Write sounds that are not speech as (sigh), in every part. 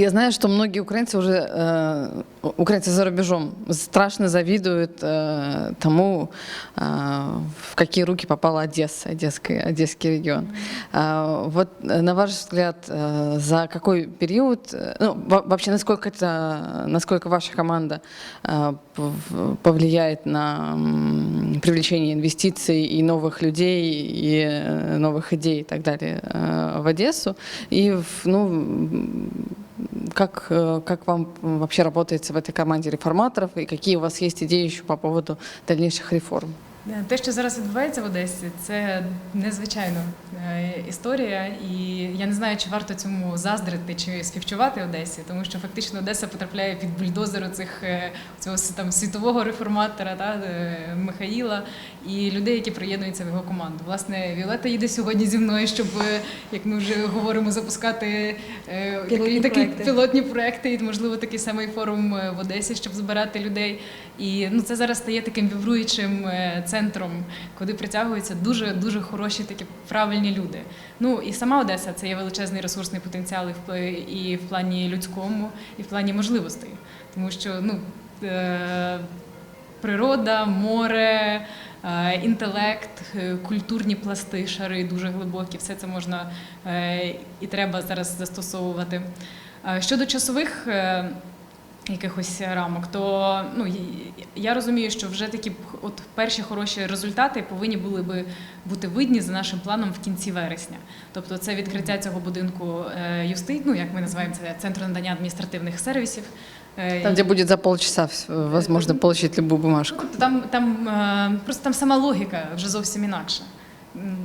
Я знаю, что многие украинцы уже, э, украинцы за рубежом, страшно завидуют э, тому, э, в какие руки попала Одесса, Одесский, Одесский регион. А, вот, на ваш взгляд, э, за какой период, э, ну, во- вообще, насколько это, насколько ваша команда э, пов- повлияет на привлечение инвестиций и новых людей, и новых идей и так далее э, в Одессу? И, в- ну, как, э, как вам вообще работается в этой команде реформаторов и какие у вас есть идеи еще по поводу дальнейших реформ? Е, Те, що зараз відбувається в Одесі, це незвичайна е, історія, і я не знаю, чи варто цьому заздрити чи співчувати Одесі, тому що фактично Одеса потрапляє під бульдозер цих цього там світового реформатора та е, Михаїла і людей, які приєднуються в його команду. Власне, Віолета їде сьогодні зі мною, щоб, е, як ми вже говоримо, запускати е, Пілотні такі проекти. пілотні проекти, і можливо такий самий форум е, в Одесі, щоб збирати людей. І ну це зараз стає таким вібруючим е, центром, куди притягуються дуже дуже хороші такі правильні люди. Ну і сама Одеса це є величезний ресурсний потенціал і в плані людському, і в плані можливостей, тому що ну. е, Природа, море, е, інтелект, е, культурні пласти, шари дуже глибокі. Все це можна і треба зараз застосовувати. Щодо часових якихось рамок, то ну я розумію, що вже такі от перші хороші результати повинні були би бути видні за нашим планом в кінці вересня. Тобто, це відкриття цього будинку юсти, ну як ми називаємо це центру надання адміністративних сервісів. Е, Там, где будет за полчаса вс- возможно получить любую бумажку. Ну, Там, там е, просто там сама логіка вже зовсім інакша.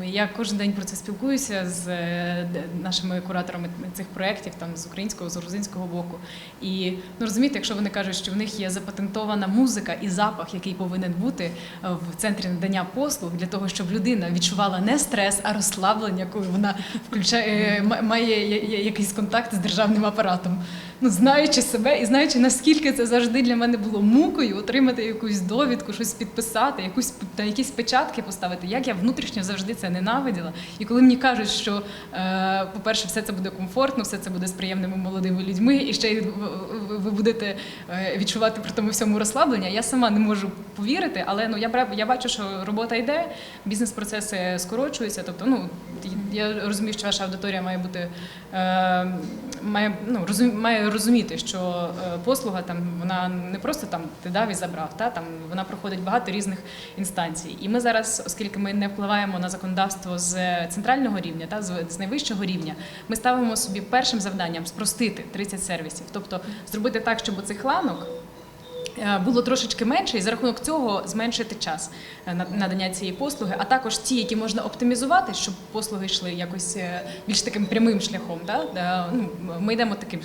Я кожен день про це спілкуюся з е, нашими кураторами цих проєктів, там з українського, з грузинського боку. І ну розумієте, якщо вони кажуть, що в них є запатентована музика і запах, який повинен бути е, в центрі надання послуг для того, щоб людина відчувала не стрес, а розслаблення, коли вона включає е, має якийсь контакт з державним апаратом. Ну, знаючи себе і знаючи, наскільки це завжди для мене було мукою, отримати якусь довідку, щось підписати, якусь та якісь печатки поставити. Як я внутрішньо завжди це ненавиділа. І коли мені кажуть, що, е, по-перше, все це буде комфортно, все це буде з приємними молодими людьми, і ще ви- ви будете е, відчувати при тому всьому розслаблення, я сама не можу повірити, але ну я я бачу, що робота йде, бізнес-процеси скорочуються. Тобто, ну я розумію, що ваша аудиторія має бути е, має ну розум, має розуміти, що е, послуга там вона не просто там ти дав і забрав, та там вона проходить багато різних інстанцій. І ми зараз, оскільки ми не впливаємо на законодавство з центрального рівня, та з, найвищого рівня, ми ставимо собі першим завданням спростити 30 сервісів, тобто зробити так, щоб цих ланок. Е, Було трошечки менше, і за рахунок цього зменшити час е, на- надання цієї послуги, а також ті, які можна оптимізувати, щоб послуги йшли якось е, більш таким прямим шляхом. Да? Ну, ми йдемо таким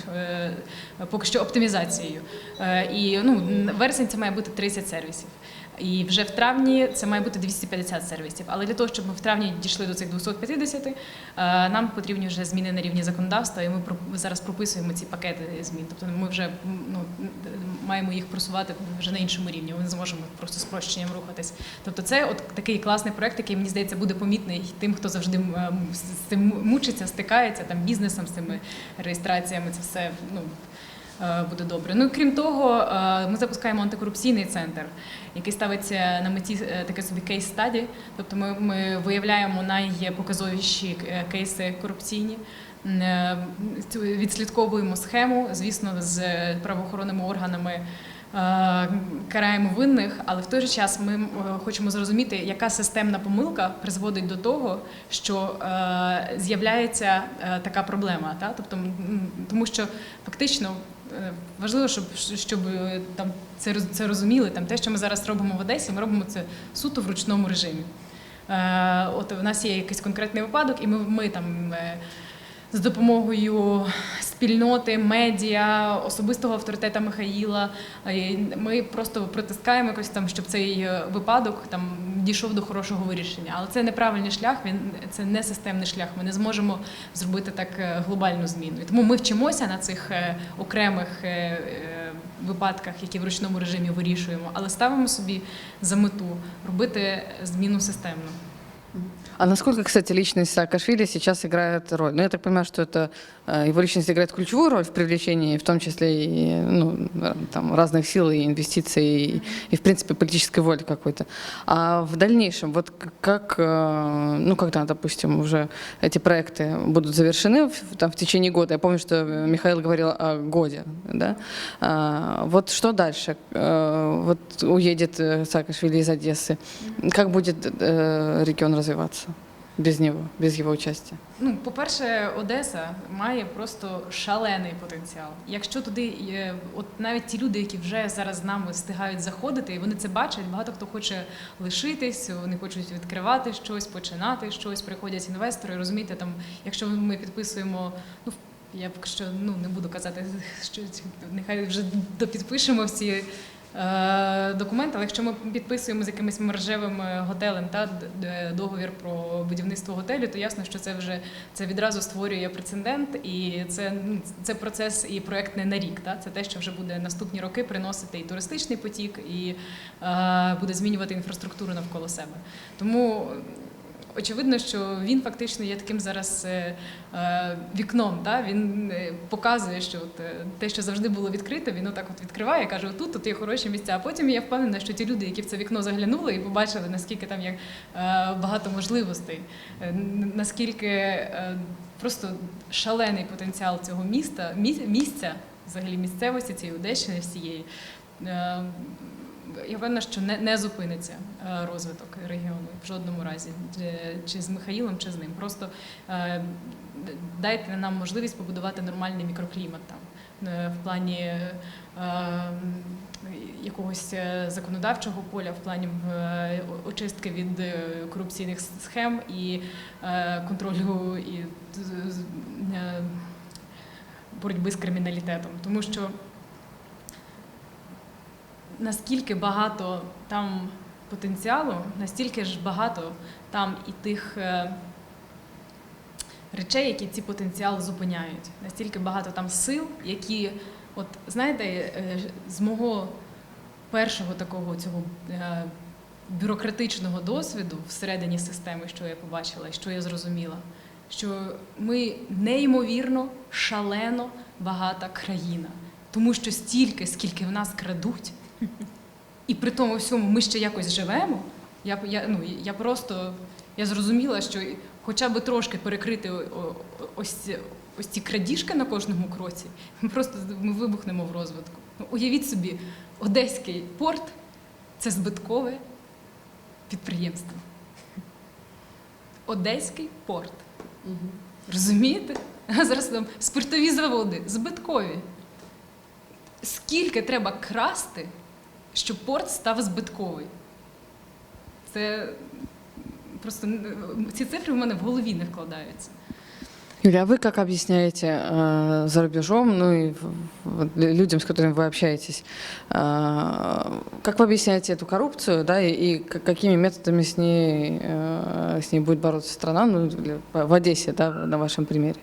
поки що оптимізацією. І ну, вересень це має бути 30 сервісів. І вже в травні це має бути 250 сервісів. Але для того, щоб ми в травні дійшли до цих 250, е, нам потрібні вже зміни на рівні законодавства, і ми зараз прописуємо ці пакети змін. Тобто ми вже ну, маємо їх просувати вже на іншому рівні. Ми не зможемо просто спрощенням рухатись. Тобто, це от такий класний проект, який мені здається буде помітний тим, хто завжди з цим мучиться, стикається там бізнесом, з цими реєстраціями. Це все ну. Е, Буде добре. Ну крім того, е, ми запускаємо антикорупційний центр, який ставиться на меті е, таке собі кейс стаді. Тобто ми, ми виявляємо найпоказовіші кейси корупційні. Відслідковуємо схему, звісно, з правоохоронними органами караємо винних, але в той же час ми хочемо зрозуміти, яка системна помилка призводить до того, що з'являється така проблема. Тобто, тому що фактично важливо, щоб, щоб е, там це, це розуміли. Там те, що ми зараз робимо в Одесі, ми робимо це суто в ручному режимі. Е, От у нас є якийсь конкретний випадок, і ми, ми там. З допомогою спільноти, медіа, особистого авторитета Михаїла. Ми просто притискаємо якось там, щоб цей е, випадок там дійшов до хорошого вирішення. Але це неправильний шлях, він це не системний шлях. Ми не зможемо зробити так е, глобальну зміну. І тому ми вчимося на цих е, окремих випадках, які в ручному режимі вирішуємо, але ставимо собі за мету робити зміну системну. А насколько, кстати, личность Саакашвили сейчас играет роль? Ну, я так понимаю, что это э, его личность играет ключевую роль в привлечении, в том числе и ну, там, разных сил и инвестиций, и, и, в принципе, политической воли какой-то. А в дальнейшем, вот как, э, ну, когда, допустим, уже эти проекты будут завершены там, в течение года, я помню, что Михаил говорил о годе, да? А, вот что дальше? Э, Вот уедет Саакашвили из Одессы. Как будет регион развиваться без него, без его участия? Ну, по-перше, Одеса має просто шалений потенціал. Якщо туди, є, от навіть ті люди, які вже зараз з нами встигають заходити, вони це бачать, багато хто хоче лишитись, вони хочуть відкривати щось, починати щось, приходять інвестори. Розумієте, там, якщо ми підписуємо, ну я поки що ну не буду казати, що нехай вже допідпишемо всі. Е, Документ, але якщо ми підписуємо з якимось мережевим е, готелем та д- договір про будівництво готелю, то ясно, що це вже це відразу створює прецедент, і це ну, це процес і проект не на рік. Та це те, що вже буде наступні роки приносити і туристичний потік, і е, буде змінювати інфраструктуру навколо себе. Тому очевидно, що він фактично є таким зараз е, е, вікном. Та? Він е, показує, що от, те, що завжди було відкрите, він отак от відкриває, каже, отут тут є хороші місця. А потім я впевнена, що ті люди, які в це вікно заглянули і побачили, наскільки там є багато можливостей, наскільки просто шалений потенціал цього міста, місця, взагалі місцевості цієї Одещини всієї. Я певна, що не, не зупиниться е, розвиток регіону в жодному разі, Чи- з Михаїлом, чи з ним. Просто е, дайте нам можливість побудувати нормальний мікроклімат там е, в плані якогось законодавчого поля, в плані очистки від корупційних схем і контролю і боротьби з криміналітетом. Тому що наскільки багато там потенціалу, настільки ж багато там і тих е, речей, які ці потенціал зупиняють. Настільки багато там сил, які, от знаєте, е, з мого першого такого цього е, бюрократичного досвіду всередині системи, що я побачила що я зрозуміла, що ми неймовірно шалено багата країна. Тому що стільки, скільки в нас крадуть, і при тому всьому ми ще якось живемо. Я, я, ну, я просто я зрозуміла, що хоча б трошки перекрити ось, ці- ось ці крадіжки на кожному кроці, ми просто ми вибухнемо в розвитку. Ну, уявіть собі, Одеський порт це збиткове підприємство. Одеський порт. Розумієте? А зараз там спиртові заводи збиткові. Скільки треба красти, щоб порт став збитковий? Це просто м, ці цифри в мене в голові не вкладаються. Юля, а вы как объясняете э, за рубежом, ну и в- вот людям, с которыми вы общаетесь, э, как вы объясняете эту коррупцию, да, и, и к- какими методами с ней, э, с ней будет бороться страна, ну, для- в Одессе, да, на вашем примере?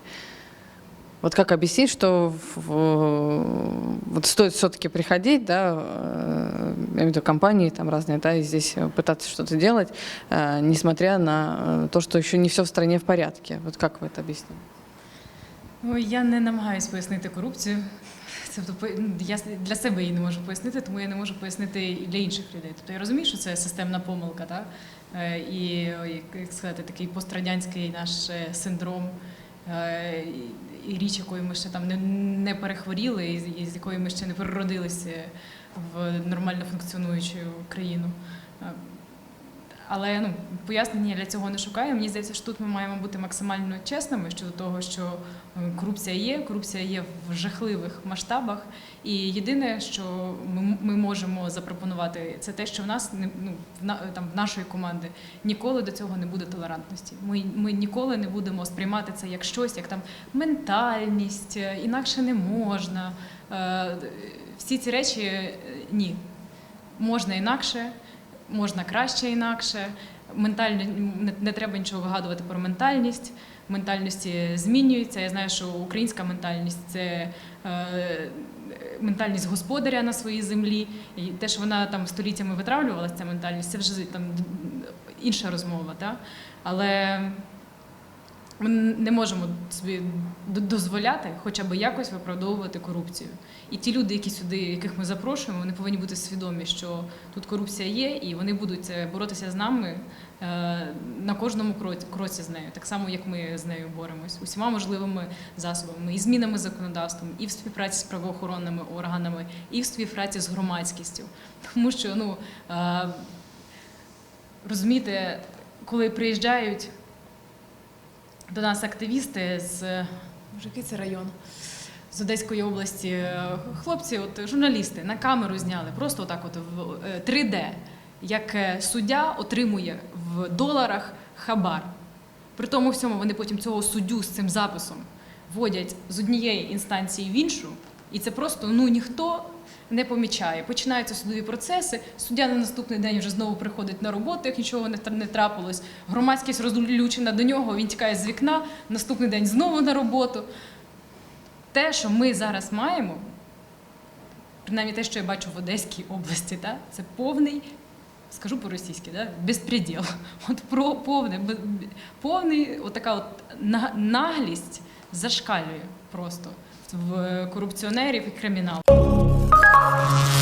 Вот как объяснить, что в- в- вот стоит все-таки приходить, да, э, я имею в виду компании там разные, да, и здесь э, пытаться что-то делать, э, несмотря на э, то, что еще не все в стране в порядке. Вот как вы это объясните? Ой, я не намагаюсь пояснити корупцію. Тобто (laughs) по- ну, я с- для себе її не можу пояснити, тому я не можу пояснити і для інших людей. Тобто я розумію, що це системна помилка, так? Е, І о, як як сказати, такий пострадянський наш е, синдром. е, річ, якою ми ще там не, не перехворіли, і з- якою ми ще не переродилися в нормально функціонуючу країну. Але ну, пояснення для цього не шукаю. Мені здається, що тут ми маємо бути максимально чесними щодо того, що е, корупція є, корупція є в жахливих масштабах. І єдине, що ми, ми можемо запропонувати, це те, що в нас ну, там в нашої команди ніколи до цього не буде толерантності. Ми, ми ніколи не будемо сприймати це як щось, як там ментальність, е, інакше не можна. Е, Всі ці речі ні. Можна інакше, можна краще інакше. Ментально не, не треба нічого вигадувати про ментальність. Ментальності змінюються. Я знаю, що українська ментальність це е, ментальність господаря на своїй землі. І те, що вона там століттями витравлювалася, ця ментальність, це вже там інша розмова. Та? Але ми не можемо собі дозволяти хоча б якось виправдовувати корупцію. І ті люди, які сюди, яких ми запрошуємо, вони повинні бути свідомі, що тут корупція є, і вони будуть е, боротися з нами е, на кожному кроці, з нею, так само як ми з нею боремось, усіма можливими засобами, і змінами законодавством, і в співпраці з правоохоронними органами, і в співпраці з громадськістю. Тому що ну е, розумієте, коли приїжджають до нас активісти з який це район? З Одеської області е, хлопці, от журналісти на камеру зняли, просто отак, от в е, 3D, як е, суддя отримує в доларах хабар. При тому всьому вони потім цього суддю з цим записом вводять з однієї інстанції в іншу, і це просто ну ніхто не помічає. Починаються судові процеси. Суддя на наступний день вже знову приходить на роботу, як нічого не трапилось. Громадськість розлючена до нього, він тікає з вікна. Наступний день знову на роботу. Те, що ми зараз маємо, принаймні те, що я бачу в Одеській області, та, це повний, скажу по-російськи, да, безпреділ. От про повне, повний, от така от наглість зашкалює просто в корупціонерів і Bye.